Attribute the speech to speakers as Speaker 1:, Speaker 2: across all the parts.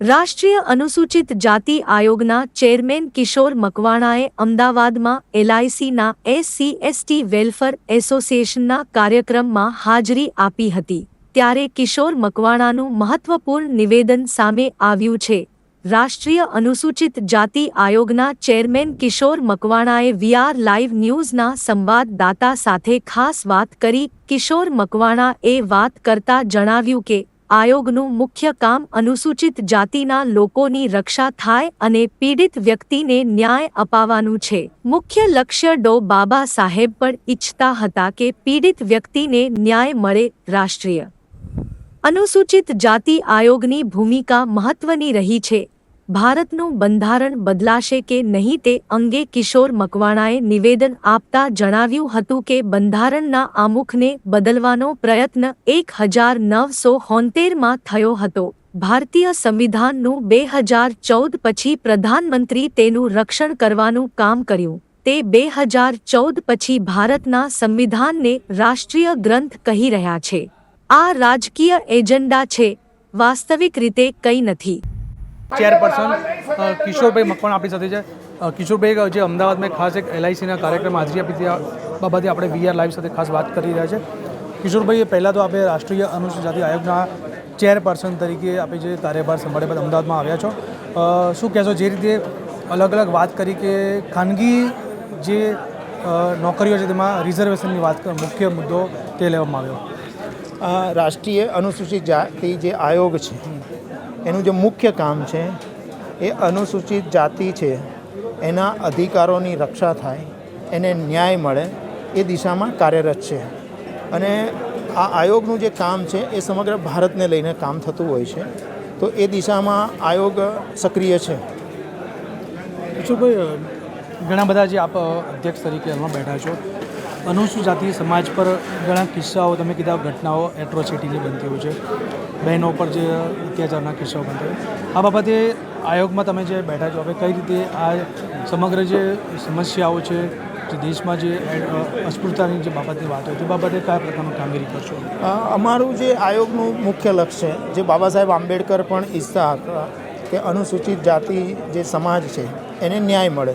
Speaker 1: રાષ્ટ્રીય અનુસૂચિત જાતિ આયોગના ચેરમેન કિશોર મકવાણાએ અમદાવાદમાં એલઆઈસીના એસસી એસટી વેલફેર એસોસિએશનના કાર્યક્રમમાં હાજરી આપી હતી. ત્યારે કિશોર મકવાણાનું મહત્વપૂર્ણ નિવેદન સામે આવ્યું છે. રાષ્ટ્રીય અનુસૂચિત જાતિ આયોગના ચેરમેન કિશોર મકવાણાએ વીઆર લાઈવ ન્યૂઝના સંવાદદાતા સાથે ખાસ વાત કરી. કિશોર મકવાણા એ વાત કરતા જણાવ્યું કે આયોગનું મુખ્ય કામ અનુસૂચિત જાતિના લોકોની રક્ષા થાય અને પીડિત વ્યક્તિને ન્યાય અપાવવાનું છે. મુખ્ય લક્ષ્ય ડો બાબા સાહેબ પણ ઈચ્છતા હતા કે પીડિત વ્યક્તિને ન્યાય મળે રાષ્ટ્રીય. અનુસૂચિત જાતિ આયોગની ભૂમિકા મહત્વની રહી છે. ભારતનું બંધારણ બદલાશે કે નહીં તે અંગે કિશોર મકવાણાએ નિવેદન આપતા જણાવ્યું હતું કે બંધારણના આમુખને બદલવાનો પ્રયત્ન એક હજાર નવસો હોંતેરમાં થયો હતો. ભારતીય સંવિધાનનું બે હજાર ચૌદ પછી પ્રધાનમંત્રી તેનું રક્ષણ કરવાનું કામ કર્યું. તે બે હજાર ચૌદ પછી ભારતના સંવિધાનને રાષ્ટ્રીય ગ્રંથ કહી રહ્યા છે. આ રાજકીય એજન્ડા છે. વાસ્તવિક રીતે કંઈ નથી.
Speaker 2: ચેરપર્સન કિશોરભાઈ મકવાણ આપણી સાથે છે. કિશોરભાઈ જે અમદાવાદમાં ખાસ એક એલઆઈસીના કાર્યક્રમ હાજરી આપી ત્યાં બાબતે આપણે વીઆર લાઈવ સાથે ખાસ વાત કરી રહ્યા છે. કિશોરભાઈ પહેલાં તો આપણે રાષ્ટ્રીય અનુસૂચિત જાતિ આયોગના ચેરપર્સન તરીકે આપણે જે કાર્યભાર સંભાળ્યા બાદ અમદાવાદમાં આવ્યા છો. શું કહેશો જે રીતે અલગ અલગ વાત કરી કે ખાનગી જે નોકરીઓ છે તેમાં રિઝર્વેશનની વાત મુખ્ય મુદ્દો તે લેવામાં આવ્યો?
Speaker 3: રાષ્ટ્રીય અનુસૂચિત જાતિ જે આયોગ છે એનું જે મુખ્ય કામ છે, એ અનુસૂચિત જાતિ છે, એના અધિકારોની રક્ષા થાય, એને ન્યાય મળે, એ દિશામાં કાર્યરત છે. અને આ આયોગનું જે કામ છે, એ સમગ્ર ભારતને લઈને કામ થતું હોય છે. તો એ દિશામાં આયોગ સક્રિય છે.
Speaker 2: કિશોરભાઈ ઘણા બધા જે આપ અધ્યક્ષ તરીકે એમાં બેઠા છો. અનુસૂચિત જાતિ સમાજ પર ઘણા કિસ્સાઓ, તમે કીધા ઘટનાઓ એટ્રોસિટીની બનતી હોય છે. બહેનો પર જે અત્યાચારના કિસ્સાઓ બનતા હોય. આ બાબતે આયોગમાં તમે જે બેઠા છો, હવે કઈ રીતે આ સમગ્ર જે સમસ્યાઓ છે, જે દેશમાં જે અસ્પૃશ્યતાની જે બાબતની વાત હોય, તે બાબતે કયા પ્રકારનું કામગીરી કરશો?
Speaker 3: અમારું જે આયોગનું મુખ્ય લક્ષ્ય છે, જે બાબા સાહેબ આંબેડકર પણ ઈચ્છતા હતા કે અનુસૂચિત જાતિ જે સમાજ છે, એને ન્યાય મળે.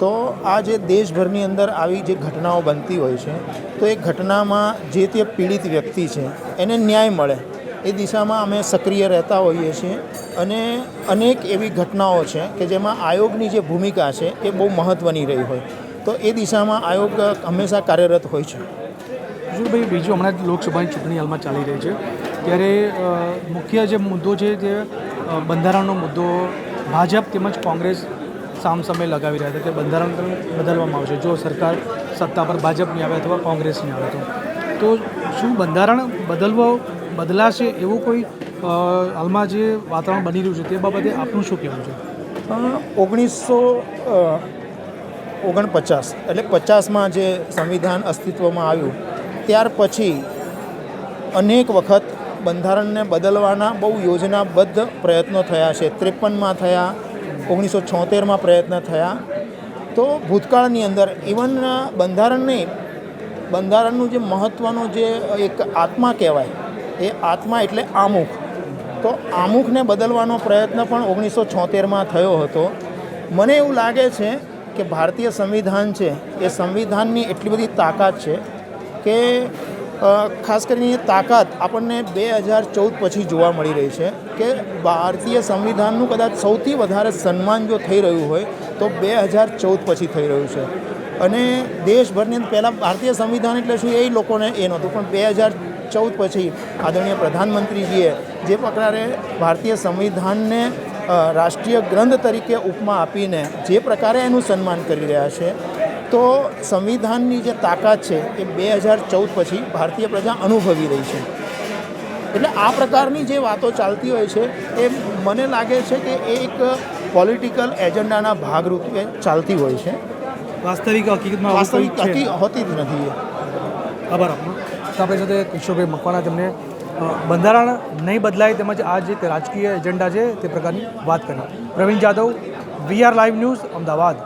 Speaker 3: તો આ જે દેશભરની અંદર આવી જે ઘટનાઓ બનતી હોય છે, તો એ ઘટનામાં જે તે પીડિત વ્યક્તિ છે, એને ન્યાય મળે. એ દિશામાં અમે સક્રિય રહેતા હોઈએ છીએ અને અનેક એવી ઘટનાઓ છે કે જેમાં આયોગની જે ભૂમિકા છે, એ બહુ મહત્ત્વની રહી હોય. તો એ દિશામાં આયોગ હંમેશા કાર્યરત હોય છે.
Speaker 2: ભાઈ બીજું હમણાં જ લોકસભાની ચૂંટણી હાલમાં ચાલી રહી છે. ત્યારે મુખ્ય જે મુદ્દો છે તે બંધારણનો મુદ્દો, ભાજપ તેમજ કોંગ્રેસ સામસામે લગાવી રહ્યા છે કે બંધારણ બદલવામાં આવશે. જો સરકાર સત્તા પર ભાજપની આવે અથવા કોંગ્રેસની આવે તો. તો શું બંધારણ બદલવો, બદલાશે એવું કોઈ હાલમાં જે વાતાવરણ બની રહ્યું છે તે બાબતે આપનું શું કહેવું છે?
Speaker 3: ઓગણીસો ઓગણપચાસ એટલે પચાસમાં જે સંવિધાન અસ્તિત્વમાં આવ્યું, ત્યાર પછી અનેક વખત બંધારણને બદલવાના બહુ યોજનાબદ્ધ પ્રયત્નો થયા છે. ત્રેપનમાં થયા ઓગણીસો છોતેરમાં પ્રયત્ન થયા. તો ભૂતકાળની અંદર ઇવન બંધારણ નહીં, બંધારણનું જે મહત્ત્વનું જે એક આત્મા કહેવાય, એ આત્મા એટલે આમુખ. તો આમુખને બદલવાનો પ્રયત્ન પણ ઓગણીસો છોતેરમાં થયો હતો. મને એવું લાગે છે કે ભારતીય સંવિધાન છે, એ સંવિધાનની એટલી બધી તાકાત છે કે ખાસ કરીને તાકાત આપણને બે હજાર ચૌદ પછી જોવા મળી રહી છે કે ભારતીય સંવિધાનનું કદાચ સૌથી વધારે સન્માન જો થઈ રહ્યું હોય, તો બે હજાર ચૌદ પછી થઈ રહ્યું છે. અને દેશભરની પહેલાં ભારતીય સંવિધાન એટલે શું એ લોકોને એ નહોતું, પણ બે હજાર ચૌદ પછી આદરણીય પ્રધાનમંત્રીજીએ જે પ્રકારે ભારતીય સંવિધાનને રાષ્ટ્રીય ગ્રંથ તરીકે ઉપમા આપીને જે પ્રકારે એનું સન્માન કરી રહ્યા છે તો સંવિધાનની જે તાકાત છે એ બે હજાર ચૌદ પછી ભારતીય પ્રજા અનુભવી રહી છે. એટલે આ પ્રકારની જે વાતો ચાલતી હોય છે એ મને લાગે છે કે એ એક પોલિટિકલ એજન્ડાના ભાગરૂપે ચાલતી હોય છે.
Speaker 2: વાસ્તવિક હકીકતમાં
Speaker 3: વાસ્તવિક હકી હોતી જ નથી
Speaker 2: આભાર. આપનો આપણી સાથે કિશોરભાઈ મકવાણા તમને બંધારણ નહીં બદલાય તેમજ આ જે રાજકીય એજન્ડા છે તે પ્રકારની વાત કરી. Pravin Jadav V R live news Ahmedabad.